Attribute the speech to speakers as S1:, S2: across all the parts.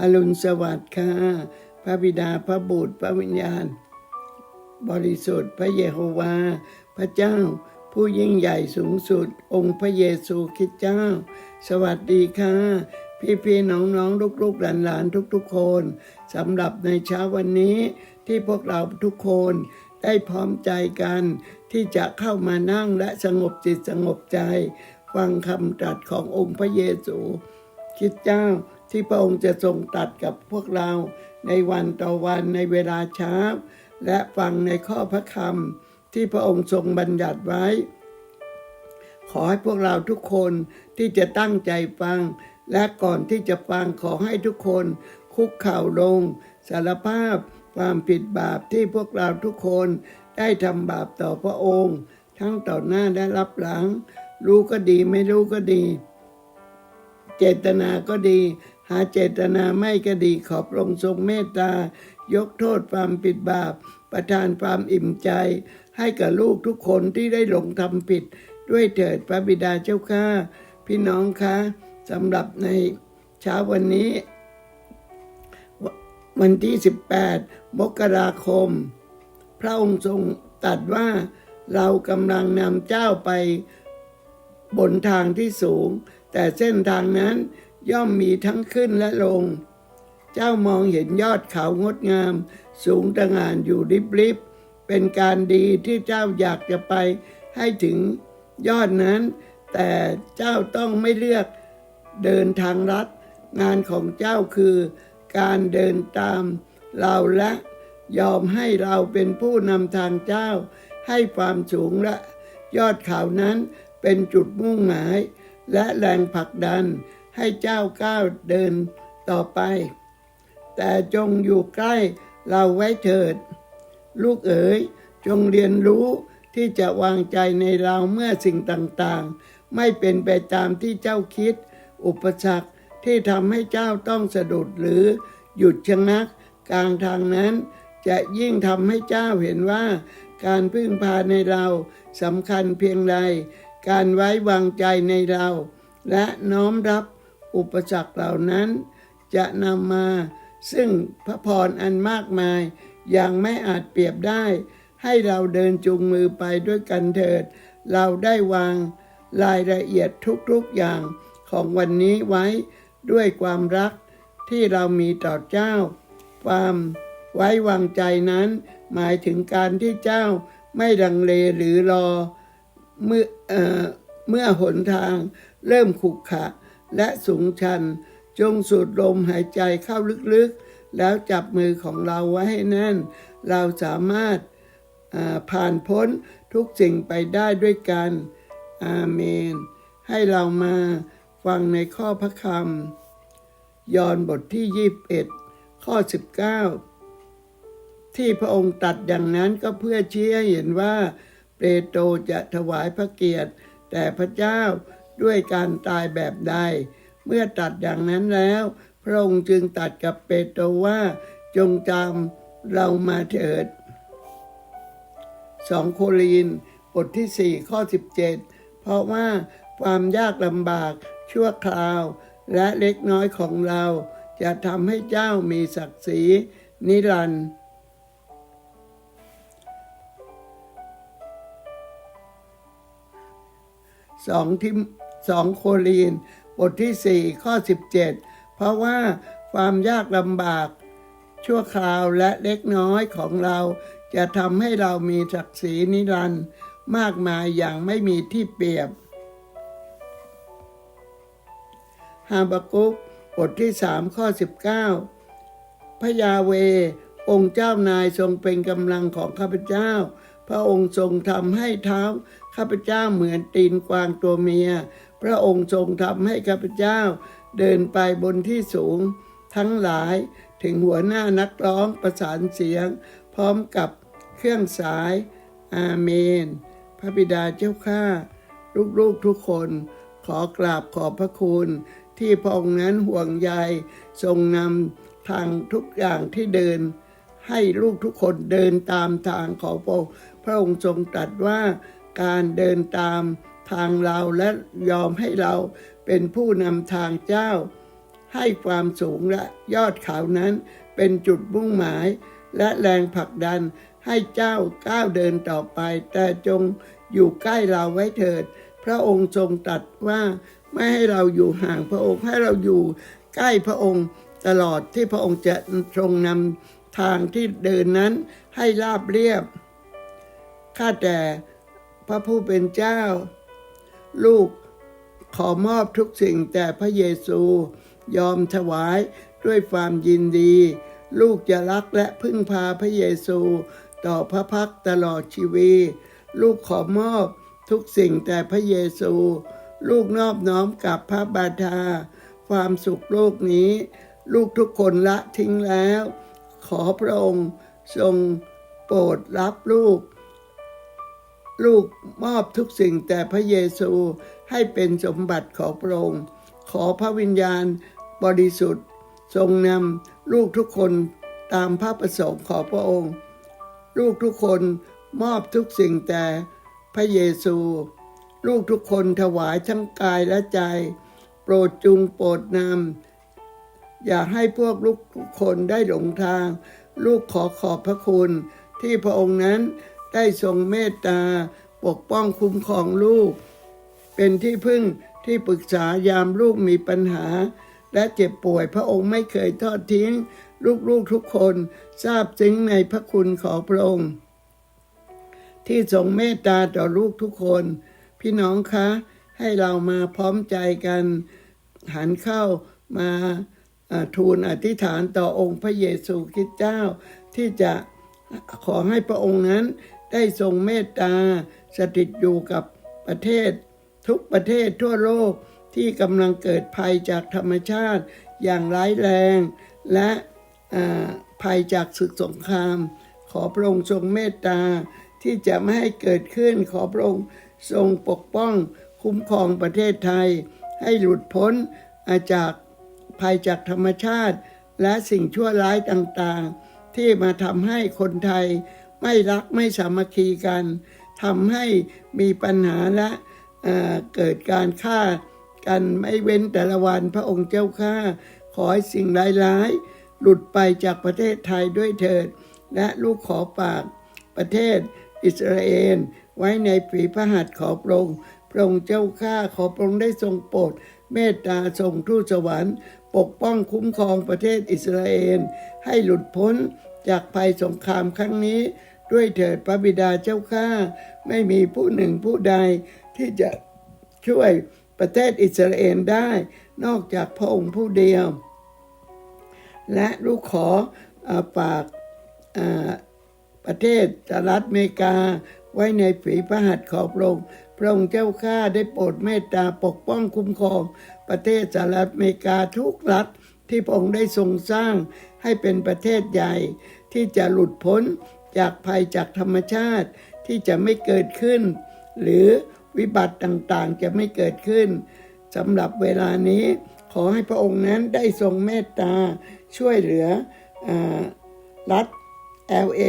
S1: อรุณสวัสดิ์ค่ะ พระบิดาพระบุตรพระวิญญาณ บริสุทธิ์พระเยโฮวา พระเจ้า ผู้ยิ่งใหญ่สูงสุด องค์พระเยซูคริสต์เจ้า สวัสดีค่ะ พี่พี่ๆน้องน้องลูกลูกๆหลานหลานทุกๆคนสำหรับในเช้าวันนี้ที่พวกเราทุกคนได้พร้อมใจกัน ที่จะเข้ามานั่งและสงบจิตสงบใจ ฟังคำตรัสขององค์พระเยซูคริดเจ้า ที่พระองค์จะทรงตรัสกับพวกเราในวันต่อวันในเวลาเช้า และฟังในข้อพระคำที่พระองค์ทรงบัญญัติไว้ ขอให้พวกเราทุกคนที่จะตั้งใจฟัง และก่อนที่จะฟังขอให้ทุกคนคุกเข่าลง สารภาพความผิดบาปที่พวกเราทุกคนได้ทำบาปต่อพระองค์ ทั้งต่อหน้าและรับหลัง รู้ก็ดีไม่รู้ก็ดี เจตนาก็ดี หาเจตนาไม่ก็ดีขอบพระองค์ทรงเมตตา ยกโทษความผิดบาป ประทานความอิ่มใจ ให้กับลูกทุกคนที่ได้หลงทำผิด ด้วยเถิดพระบิดาเจ้าข้าพี่น้องคะสำหรับในเช้าวันนี้ วันที่ 18 มกราคม พระองค์ทรงตรัสว่าเรากำลังนำเจ้าไปบนทางที่สูง แต่เส้นทางนั้น ย่อมมีทั้งขึ้นและลง เจ้ามองเห็นยอดเขางดงาม สูงตระหง่านอยู่ริบๆเป็นการดีที่เจ้าอยากจะไปให้ถึงยอดนั้น แต่เจ้าต้องไม่เลือกเดินทางลัดงานของเจ้าคือการเดินตามเราและยอมให้เราเป็นผู้นำทางเจ้า ให้ความสูงและยอดเขานั้นเป็นจุดมุ่งหมาย และแรงผลักดัน ให้เจ้าก้าวเดินต่อไป แต่จงอยู่ใกล้เราไว้เถิด ลูกเอ๋ยจงเรียนรู้ที่จะวางใจในเราเมื่อสิ่งต่างๆ ไม่เป็นไปตามที่เจ้าคิด อุปสรรคที่ทำให้เจ้าต้องสะดุดหรือหยุดชะงัก กลางทางนั้นจะยิ่งทำให้เจ้าเห็นว่า การพึ่งพาในเราสำคัญเพียงใดการไว้วางใจในเรา และน้อมรับ อุปสรรคเหล่านั้น จะนำมา ซึ่งพระพรอันมากมายอย่างไม่อาจเปรียบได้ ให้เราเดินจูงมือไปด้วยกันเถิด เราได้วางรายละเอียดทุกๆอย่างของวันนี้ไว้ด้วยความรักที่เรามีต่อเจ้า ความไว้วางใจนั้น หมายถึงการที่เจ้าไม่ดังเลหรือรอเมื่อเออเมื่อหนทางเริ่มขรุขะ และสูงชัน จงสูดลมหายใจเข้าลึกๆ แล้วจับมือของเราไว้ให้แน่น เราสามารถผ่านพ้นทุกสิ่งไปได้ด้วยกัน อาเมน ให้เรามาฟังในข้อพระคำยอห์นบทที่21ข้อ 19 ที่พระองค์ตัดอย่างนั้นก็เพื่อชี้ให้เห็นว่า เปโตรจะถวายพระเกียรติ แต่พระเจ้า ด้วยการตายแบบใด เมื่อตัดอย่างนั้นแล้ว พระองค์จึงตัดกับเปโตรว่าจงจำเรามาเถิดสองโครินบทที่ 4 ข้อ 17 เพราะว่าความยากลำบากชั่วคราว และเล็กน้อยของเรา จะทำให้เจ้ามีศักดิ์ศรีนิรันดร์สองทิ มสองโครินบทที่ 4 ข้อ 17 เพราะว่าความยากลำบาก ชั่วคราวและเล็กน้อยของเราจะทำให้เรามีศักดิ์ศรีนิรันดร์มากมายอย่างไม่มีที่เปรียบฮาบากุกบทที่สามข้อ 19 พระยาเว องค์เจ้านายทรงเป็นกำลังของข้าพเจ้า พระองค์ทรงทำให้เท้าข้าพเจ้าเหมือนตีนกวางตัวเมียพระองค์ทรงทำให้ข้าพเจ้า เดินไปบนที่สูง ทั้งหลายถึงหัวหน้านักร้องประสานเสียง พร้อมกับเครื่องสาย อาเมน พระบิดาเจ้าข้าลูกๆทุกคนขอกราบขอบพระคุณ ที่พระองค์นั้นห่วงใยทรงนำทางทุกอย่างที่เดิน ให้ลูกทุกคนเดินตามทางของพระองค์พระองค์ทรงตรัสว่าการเดินตาม ทางเราและยอมให้เราเป็นผู้นำทางเจ้า ให้ความสูงและยอดเขานั้นเป็นจุดมุ่งหมาย และแรงผลักดันให้เจ้าก้าวเดินต่อไป แต่จงอยู่ใกล้เราไว้เถิด พระองค์ทรงตรัสว่าไม่ให้เราอยู่ห่างพระองค์ให้เราอยู่ใกล้พระองค์ตลอดที่พระองค์จะทรงนำทางที่เดินนั้นให้ราบเรียบ ข้าแต่พระผู้เป็นเจ้า ลูกขอมอบทุกสิ่งแต่พระเยซูยอมถวายด้วยความยินดี ลูกจะรักและพึ่งพาพระเยซู ต่อพระพักตลอดชีวิลูกขอมอบทุกสิ่งแต่พระเยซู ลูกนอบน้อมกับพระบาทา ความสุขโลกนี้ ลูกทุกคนละทิ้งแล้ว ขอพระองค์ทรงโปรดรับลูก ลูกมอบทุกสิ่งแต่พระเยซูให้เป็นสมบัติของพระองค์ ขอพระวิญญาณบริสุทธิ์ ทรงนำลูกทุกคนตามพระประสงค์ของพระองค์ ลูกทุกคนมอบทุกสิ่งแต่พระเยซู ลูกทุกคนถวายทั้งกายและใจ โปรดจุงโปรดนำอย่าให้พวกลูกทุกคนได้หลงทาง ลูกขอขอบพระคุณที่พระองค์นั้น ได้ทรงเมตตา ปกป้องคุ้มครองลูก เป็นที่พึ่งที่ปรึกษายามลูกมีปัญหา และเจ็บป่วยพระองค์ไม่เคยทอดทิ้ง ลูกๆทุกคนทราบซึ้งในพระคุณของพระองค์ ที่ทรงเมตตาต่อลูกทุกคน พี่น้องคะ ให้เรามาพร้อมใจกัน หันเข้ามาอ่าทูลอธิษฐานต่อองค์พระเยซูคริสต์เจ้าที่จะขอให้พระองค์นั้น ได้ทรงเมตตาสถิตอยู่กับประเทศ ทุกประเทศทั่วโลกที่กำลังเกิดภัยจากธรรมชาติอย่างร้ายแรง และอ่าภัยจากศึกสงคราม ขอพระองค์ทรงเมตตาที่จะไม่ให้เกิดขึ้นขอพระองค์ทรงปกป้องคุ้มครองประเทศไทย ให้หลุดพ้นาจากภัยจากธรรมชาติ และสิ่งชั่วร้ายต่างๆ ที่มาทำให้คนไทย ไม่รักไม่สามัคคีกันทำให้มีปัญหาและเเกิดการฆ่ากันไม่เว้นแต่ละวันพระองค์เจ้าข้าขอให้สิ่งร้ายๆ หลุดไปจากประเทศไทยด้วยเถิด และลูกขอฝากประเทศอิสราเอลไว้ในฝีพระหัตถ์ขอพระองค์พระองค์เจ้าข้าขอพระองค์ได้ทรงโปรดเมตตาส่งทูตสวรรค์ปกป้องคุ้มครองประเทศอิสราเอลให้หลุดพ้นจากภัยสงครามครั้งนี้ ด้วยเถิดพระบิดาเจ้าข้าไม่มีผู้หนึ่งผู้ใดที่จะช่วยประเทศอิสราเอลได้ นอกจากพระองค์ผู้เดียว และลูกขอฝากประเทศสหรัฐอเมริกา ไว้ในฝีพระหัตถ์ของพระองค์พระองค์เจ้าข้าได้โปรดเมตตาปกป้องคุ้มครอง ประเทศสหรัฐอเมริกาทุกรัฐที่พระองค์ได้ทรงสร้างให้เป็นประเทศใหญ่ที่จะหลุดพ้น จากภัยจากธรรมชาติที่จะไม่เกิดขึ้น หรือวิบัติต่างๆจะไม่เกิดขึ้นสำหรับเวลานี้ขอให้พระองค์นั้นได้ทรงเมตตาช่วยเหลืออรัฐ LA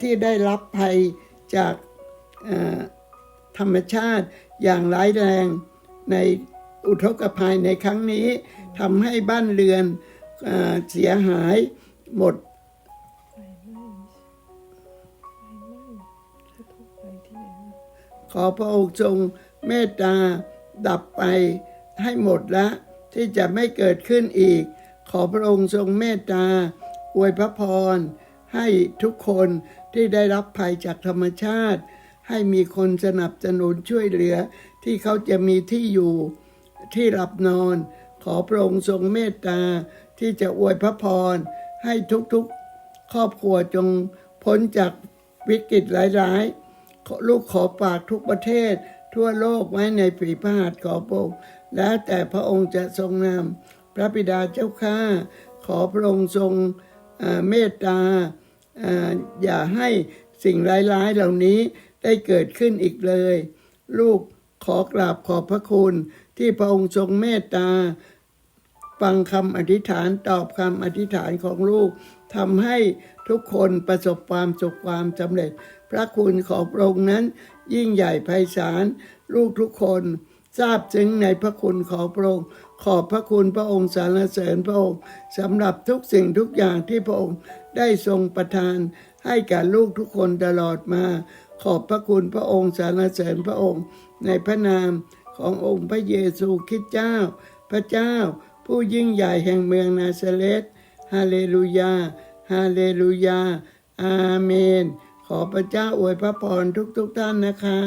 S1: ที่ได้รับภัยจากธรรมชาติอย่างร้ายแรงในอุทกภัยในครั้งนี้ทำให้บ้านเรือนอเสียหายหมด ขอพระองค์ทรงเมตตาดับไปให้หมดละที่จะไม่เกิดขึ้นอีก ขอพระองค์ทรงเมตตาอวยพระพร ให้ทุกคนที่ได้รับภัยจากธรรมชาติ ให้มีคนสนับสนุนช่วยเหลือ ที่เขาจะมีที่อยู่ที่หลับนอน ขอพระองค์ทรงเมตตาที่จะอวยพระพร ให้ทุกๆ ครอบครัวจงพ้นจากวิกฤตหลายๆ ลูกขอฝากทุกประเทศ ทั่วโลกไว้ในฝีพระหัตถ์ของพระองค์แล้วแต่พระองค์จะทรงนำพระบิดาเจ้าข้าขอพระองค์ทรงเมตตาออย่าให้สิ่งร้ายๆเหล่านี้ได้เกิดขึ้นอีกเลย ลูกขอกราบขอบพระคุณ ที่พระองค์ทรงเมตตา ฟังคำอธิษฐานตอบคำอธิษฐานของลูกทำให้ทุกคนประสบความสุขความสำเร็จ พระคุณของพระองค์นั้น ยิ่งใหญ่ไพศาลลูกทุกคนทราบซึ้งในพระคุณของพระองค์ ขอบพระคุณพระองค์สรรเสริญพระองค์สำหรับทุกสิ่งทุกอย่างที่พระองค์ได้ทรงประทาน ให้แก่ลูกทุกคนตลอดมา ขอบพระคุณพระองค์สรรเสริญพระองค์ ในพระนามขององค์พระเยซูคริสต์เจ้า พระเจ้า ผู้ยิ่งใหญ่แห่งเมืองนาซาเรตฮาเลลูยาฮาเลลูยาอาเมน ขอพระเจ้าอวยพระพรทุกๆทท่านนะคะ